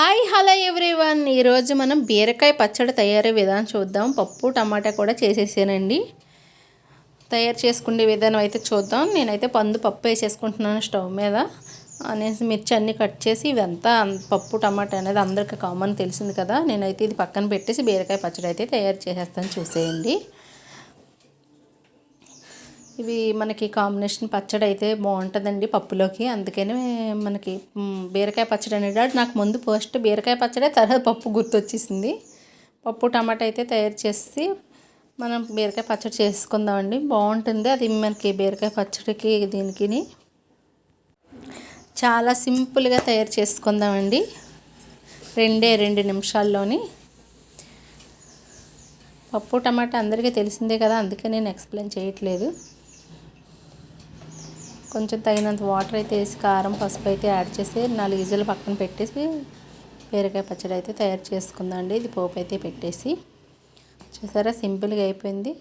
Hi hello everyone. ఈరోజు మనం బీరకాయ పచ్చడి తయారీ విధానం చూద్దాం. పప్పు టమాటా కూడా చేసేసానండి. తయారు చేసుకునే విధానం అయితే చూద్దాం. నేనైతే పందు పప్పు వేసేసుకుంటున్నాను స్టవ్ మీద. అనేసి మిర్చి అన్నీ కట్ చేసి ఇదంతా పప్పు టమాటా అనేది అందరికీ కామన్ తెలిసింది కదా. నేనైతే ఇది పక్కన పెట్టేసి బీరకాయ పచ్చడి అయితే తయారు చేసేస్తాను. చూసేయండి. ఇవి మనకి కాంబినేషన్ పచ్చడి అయితే బాగుంటుందండి పప్పులోకి. అందుకని మనకి బీరకాయ పచ్చడి అనేది నాకు ముందు ఫస్ట్ బీరకాయ పచ్చడి తర్వాత పప్పు గుర్తొచ్చేసింది. పప్పు టమాటా అయితే తయారు చేసి మనం బీరకాయ పచ్చడి చేసుకుందామండి. బాగుంటుంది అది మనకి బీరకాయ పచ్చడికి దీనికి చాలా సింపుల్గా తయారు చేసుకుందామండి. రెండే రెండు నిమిషాల్లోని. పప్పు టమాటా అందరికీ తెలిసిందే కదా అందుకే నేను ఎక్స్ప్లెయిన్ చేయట్లేదు. కొంచెం తగినంత వాటర్ అయితే వేసి కారం పసుపు అయితే యాడ్ చేసి నాలుగు ఈజీలు పక్కన పెట్టేసి బీరకాయ పచ్చడి అయితే తయారు చేసుకుందాం ఇది పోపు అయితే పెట్టేసి. చూసారా సింపుల్గా అయిపోయింది.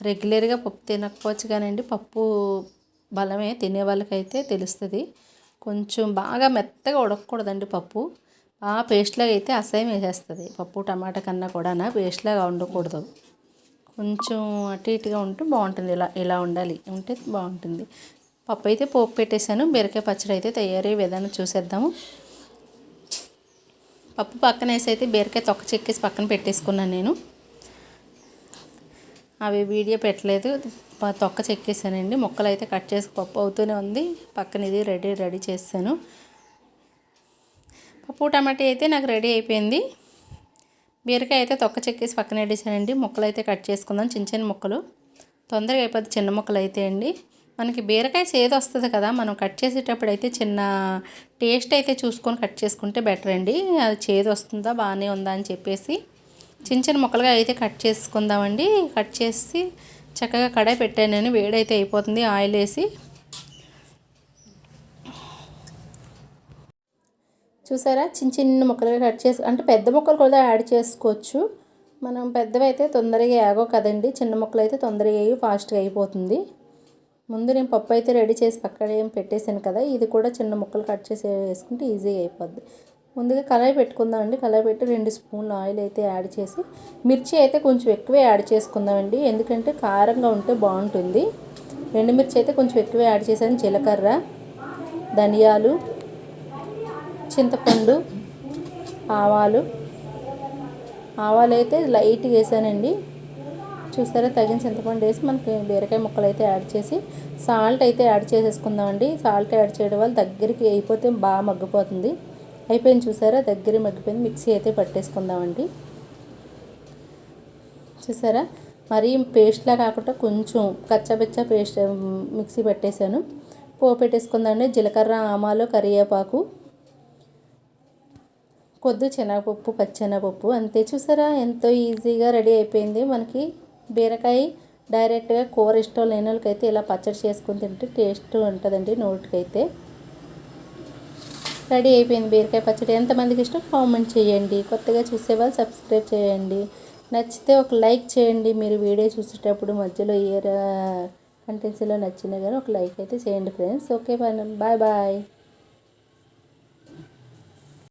రెగ్యులర్గా పప్పు తినకపోవచ్చు కానండి పప్పు బలమే తినే వాళ్ళకైతే తెలుస్తుంది. కొంచెం బాగా మెత్తగా ఉడకకూడదండి పప్పు. బాగా పేస్ట్లాగా అయితే అసహ్యం వేసేస్తుంది. పప్పు టమాటా కన్నా కూడా పేస్ట్లాగా ఉండకూడదు. కొంచెం అటు ఇటుగా ఉంటే బాగుంటుంది. ఇలా ఇలా ఉండాలి. ఉంటే బాగుంటుంది. పప్పు అయితే పోపు పెట్టేశాను. బీరకాయ పచ్చడి అయితే తయారయ్యే విధానం చూసేద్దాము. పప్పు పక్కన వేసి అయితే బీరకాయ తొక్క చెక్కేసి పక్కన పెట్టేసుకున్నాను నేను. అవి వీడియో పెట్టలేదు. తొక్క చెక్కేసానండి ముక్కలు అయితే కట్ చేసి పప్పు అవుతూనే ఉంది. పక్కన ఇది రెడీ రెడీ చేస్తాను. పప్పు టమాటా అయితే నాకు రెడీ అయిపోయింది. బీరకాయ అయితే తొక్క చెక్కేసి పక్కన పెట్టేసానండి ముక్కలు అయితే కట్ చేసుకుందాం. చిన్న చిన్న ముక్కలు. తొందరగా అయిపోద్ది చిన్న ముక్కలు అయితే అండి. మనకి బీరకాయ సేదు వస్తుంది కదా మనం కట్ చేసేటప్పుడు అయితే చిన్న టేస్ట్ అయితే చూసుకొని కట్ చేసుకుంటే బెటర్ అండి. అది చేదు వస్తుందా బాగానే ఉందా అని చెప్పేసి చిన్న చిన్న ముక్కలుగా అయితే కట్ చేసుకుందామండి. కట్ చేసి చక్కగా కడాయి పెట్టాను నేను. వేడైతే అయిపోతుంది. ఆయిల్ వేసి చూసారా? చిన్న చిన్న ముక్కలుగా కట్ చేసి అంటే పెద్ద ముక్కలు కూడా యాడ్ చేసుకోవచ్చు. మనం పెద్దవి అయితే తొందరగా యాగో కదండి. చిన్న ముక్కలు అయితే తొందరగా వేయి ఫాస్ట్గా అయిపోతుంది. ముందు నేను పప్పు అయితే రెడీ చేసి పక్కన ఏం పెట్టేశాను కదా ఇది కూడా చిన్న ముక్కలు కట్ చేసి వేసుకుంటే ఈజీగా అయిపోద్ది. ముందుగా కళాయి పెట్టుకుందామండి కళాయి పెట్టి రెండు స్పూన్లు ఆయిల్ అయితే యాడ్ చేసి మిర్చి అయితే కొంచెం ఎక్కువే యాడ్ చేసుకుందామండి ఎందుకంటే కారంగా ఉంటే బాగుంటుంది. ఎండుమిర్చి అయితే కొంచెం ఎక్కువే యాడ్ చేశాను. జీలకర్ర ధనియాలు చింతపండు ఆవాలు. ఆవాలు అయితే లైట్గా వేసానండి. చూసారా తగిన చింతపండు వేసి మనకి బీరకాయ ముక్కలు అయితే యాడ్ చేసి సాల్ట్ అయితే యాడ్ చేసేసుకుందామండి. సాల్ట్ యాడ్ చేయడం వల్ల దగ్గరికి అయిపోతే బాగా మగ్గిపోతుంది. అయిపోయింది చూసారా దగ్గర మగ్గిపోయింది. మిక్సీ అయితే పట్టేసుకుందామండి. చూసారా మరీ పేస్ట్లా కాకుండా కొంచెం కచ్చబెచ్చ పేస్ట్ మిక్సీ పెట్టేశాను. పోపు పెట్టేసుకుందామండి. జీలకర్ర ఆమాలు కరివేపాకు. కొద్ది శనగపప్పు పచ్చెనగపప్పు అంతే. చూసారా? ఎంతో ఈజీగా రెడీ అయిపోయింది. మనకి బీరకాయ డైరెక్ట్గా కూర ఇష్టం లేని వాళ్ళకైతే ఇలా పచ్చడి చేసుకుని తింటే టేస్ట్ ఉంటుందండి నోటికైతే. రెడీ అయిపోయింది బీరకాయ పచ్చడి. ఎంతమందికి ఇష్టం? కామెంట్ చేయండి. కొత్తగా చూసే వాళ్ళు సబ్స్క్రైబ్ చేయండి. నచ్చితే ఒక లైక్ చేయండి. మీరు వీడియో చూసేటప్పుడు మధ్యలో ఏ కంటెన్సీలో నచ్చినా కానీ ఒక లైక్ అయితే చేయండి ఫ్రెండ్స్. Okay bye bye.